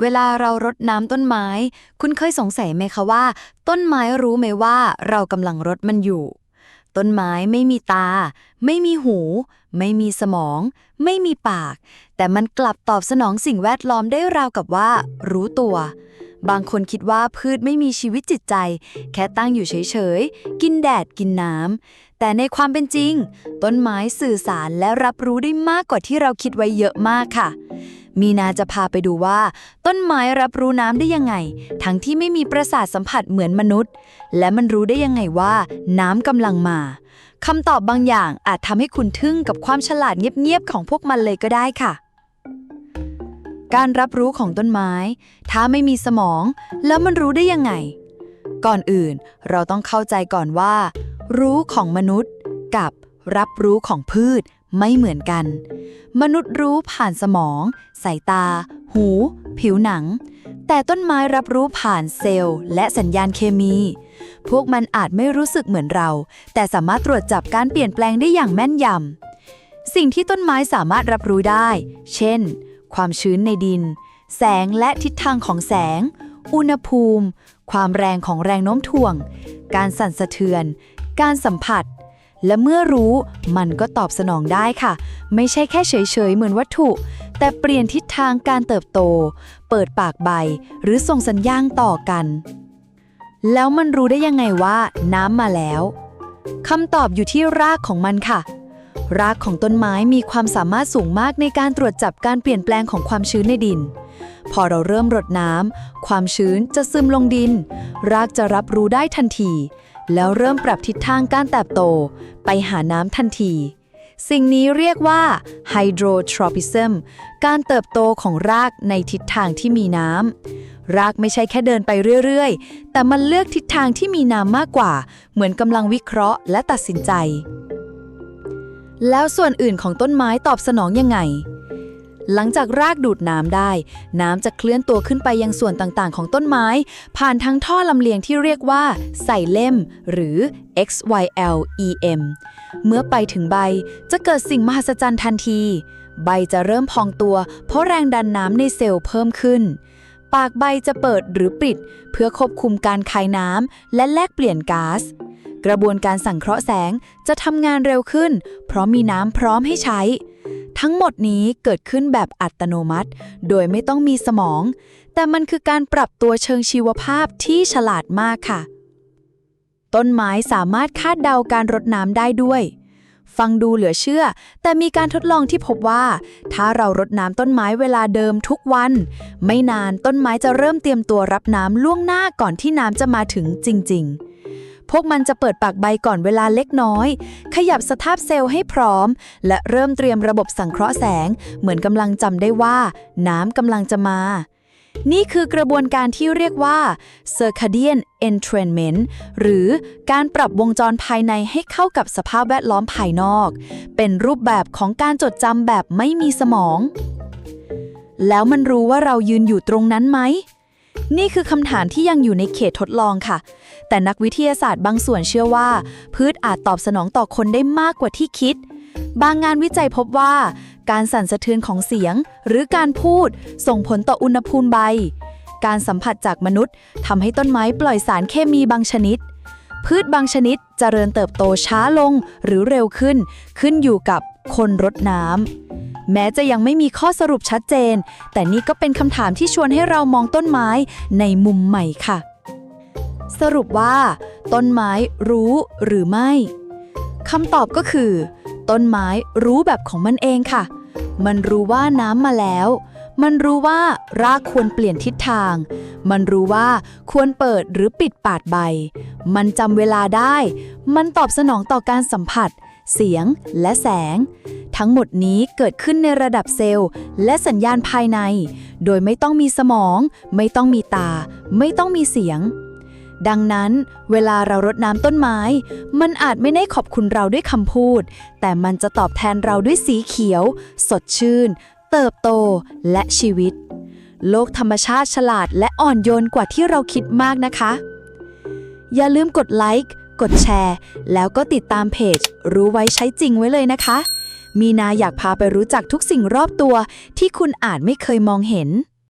เวลาเรารดน้ำต้นไม้ คุณเคยสงสัยไหมคะว่า ต้นไม้รู้ไหมว่าเรากำลังรดมันอยู่ ต้นไม้ไม่มีตา ไม่มีหู ไม่มีสมอง ไม่มีปาก แต่มันกลับตอบสนองสิ่งแวดล้อมได้ราวกับว่า รู้ตัว บางคนคิดว่าพืชไม่มีชีวิตจิตใจ แค่ตั้งอยู่เฉยๆ กินแดดกินน้ำแต่ในความเป็นจริง ต้นไม้สื่อสารและรับรู้ได้มากกว่าที่เราคิดไว้เยอะมากค่ะ มีนาจะพาไปดูว่า ต้นไม้รับรู้น้ำได้ยังไง ทั้งที่ไม่มีประสาทสัมผัสเหมือนมนุษย์ และมันรู้ได้ยังไงว่า น้ำกำลังมาคำตอบบางอย่างอาจทำให้คุณทึ่งกับความฉลาดเงียบๆของพวกมันเลยก็ได้ค่ะ การรับรู้ของต้นไม้ ถ้าไม่มีสมอง แล้วมันรู้ได้ยังไง ก่อนอื่นเราต้องเข้าใจก่อนว่า รู้ของมนุษย์กับรับรู้ของพืช ไม่เหมือนกัน มนุษย์รู้ผ่านสมอง สายตา หู ผิวหนัง แต่ต้นไม้รับรู้ผ่านเซลล์ และสัญญาณเคมี พวกมันอาจไม่รู้สึกเหมือนเรา แต่สามารถตรวจจับการเปลี่ยนแปลงได้อย่างแม่นยำ สิ่งที่ต้นไม้สามารถรับรู้ได้ เช่น ความชื้นในดิน แสงและทิศทางของแสง อุณหภูมิ ความแรงของแรงโน้มถ่วง การสั่นสะเทือน การสัมผัส และเมื่อรู้มันก็ตอบสนองได้ค่ะ ไม่ใช่แค่เฉยๆ เหมือนวัตถุ แต่เปลี่ยนทิศทางการเติบโต เปิดปากใบ หรือส่งสัญญาณต่อกัน แล้วมันรู้ได้ยังไงว่าน้ำมาแล้วคำตอบอยู่ที่รากของมันค่ะ รากของต้นไม้มีความสามารถสูงมากในการตรวจจับการเปลี่ยนแปลงของความชื้นในดิน พอเราเริ่มรดน้ำความชื้นจะซึมลงดิน รากจะรับรู้ได้ทันที แล้วเริ่มปรับทิศทางการเติบโตไปหาน้ำทันที สิ่งนี้เรียกว่า hydrotropism การเติบโตของรากในทิศทางที่มีน้ำรากไม่ใช่แค่เดินไปเรื่อยๆ แต่มันเลือกทิศทางที่มีน้ำมากกว่า เหมือนกำลังวิเคราะห์และตัดสินใจ แล้วส่วนอื่นของต้นไม้ตอบสนองยังไง หลังจากรากดูดน้ำได้ น้ำจะเคลื่อนตัวขึ้นไปยังส่วนต่างๆ ของต้นไม้ ผ่านทั้งท่อลำเลียงที่เรียกว่าไซเลมหรือ XYLEM เมื่อไปถึงใบจะเกิดสิ่งมหัศจรรย์ทันที ใบจะเริ่มพองตัว เพราะแรงดันน้ำในเซลล์เพิ่มขึ้น ปากใบจะเปิดหรือปิด เพื่อควบคุมการคายน้ำและแลกเปลี่ยนก๊าซกระบวนการสังเคราะห์แสงจะทำงานเร็วขึ้น เพราะมีน้ำพร้อมให้ใช้ ทั้งหมดนี้เกิดขึ้นแบบอัตโนมัติ โดยไม่ต้องมีสมอง แต่มันคือการปรับตัวเชิงชีวภาพที่ฉลาดมากค่ะ ต้นไม้สามารถคาดเดาการรดน้ำได้ด้วย ฟังดูเหลือเชื่อ แต่มีการทดลองที่พบว่า ถ้าเรารดน้ำต้นไม้เวลาเดิมทุกวัน ไม่นานต้นไม้จะเริ่มเตรียมตัวรับน้ำล่วงหน้าก่อนที่น้ำจะมาถึงจริง ๆ พวกมันจะเปิดปากใบก่อนเวลาเล็กน้อย ขยับสภาพเซลล์ให้พร้อม และเริ่มเตรียมระบบสังเคราะห์แสง เหมือนกำลังจำได้ว่า น้ำกำลังจะมา นี่คือกระบวนการที่เรียกว่า circadian entrainment หรือการปรับวงจรภายในให้เข้ากับสภาพแวดล้อมภายนอก เป็นรูปแบบของการจดจำแบบไม่มีสมอง แล้วมันรู้ว่าเรายืนอยู่ตรงนั้นไหมนี่คือคำถามที่ยังอยู่ในเขตทดลองค่ะ แต่นักวิทยาศาสตร์บางส่วนเชื่อว่า พืชอาจตอบสนองต่อคนได้มากกว่าที่คิด บางงานวิจัยพบว่า การสั่นสะเทือนของเสียง หรือการพูด ส่งผลต่ออุณหภูมิใบ การสัมผัสจากมนุษย์ทำให้ต้นไม้ปล่อยสารเคมีบางชนิด พืชบางชนิดจเจริญเติบโตช้าลงหรือเร็วขึ้น ขึ้นอยู่กับคนรดน้ำแม้จะยังไม่มีข้อสรุปชัดเจน แต่นี่ก็เป็นคำถามที่ชวนให้เรามองต้นไม้ในมุมใหม่ค่ะ สรุปว่า ต้นไม้รู้หรือไม่คำตอบก็คือ ต้นไม้รู้แบบของมันเองค่ะ มันรู้ว่าน้ำมาแล้ว มันรู้ว่ารากควรเปลี่ยนทิศทาง มันรู้ว่าควรเปิดหรือปิดปาดใบ มันจำเวลาได้ มันตอบสนองต่อการสัมผัส เสียงและแสง ทั้งหมดนี้เกิดขึ้นในระดับเซลล์ และสัญญาณภายใน โดยไม่ต้องมีสมอง ไม่ต้องมีตา ไม่ต้องมีเสียง ดังนั้นเวลาเรารดน้ำต้นไม้ มันอาจไม่ได้ขอบคุณเราด้วยคำพูด แต่มันจะตอบแทนเราด้วยสีเขียว สดชื่น เติบโตและชีวิต โลกธรรมชาติฉลาดและอ่อนโยนกว่าที่เราคิดมากนะคะ อย่าลืมกดไลค์กดแชร์ แล้วก็ติดตามเพจ รู้ไว้ใช้จริงไว้เลยนะคะ มีนาอยากพาไปรู้จักทุกสิ่งรอบตัวที่คุณอาจไม่เคยมองเห็น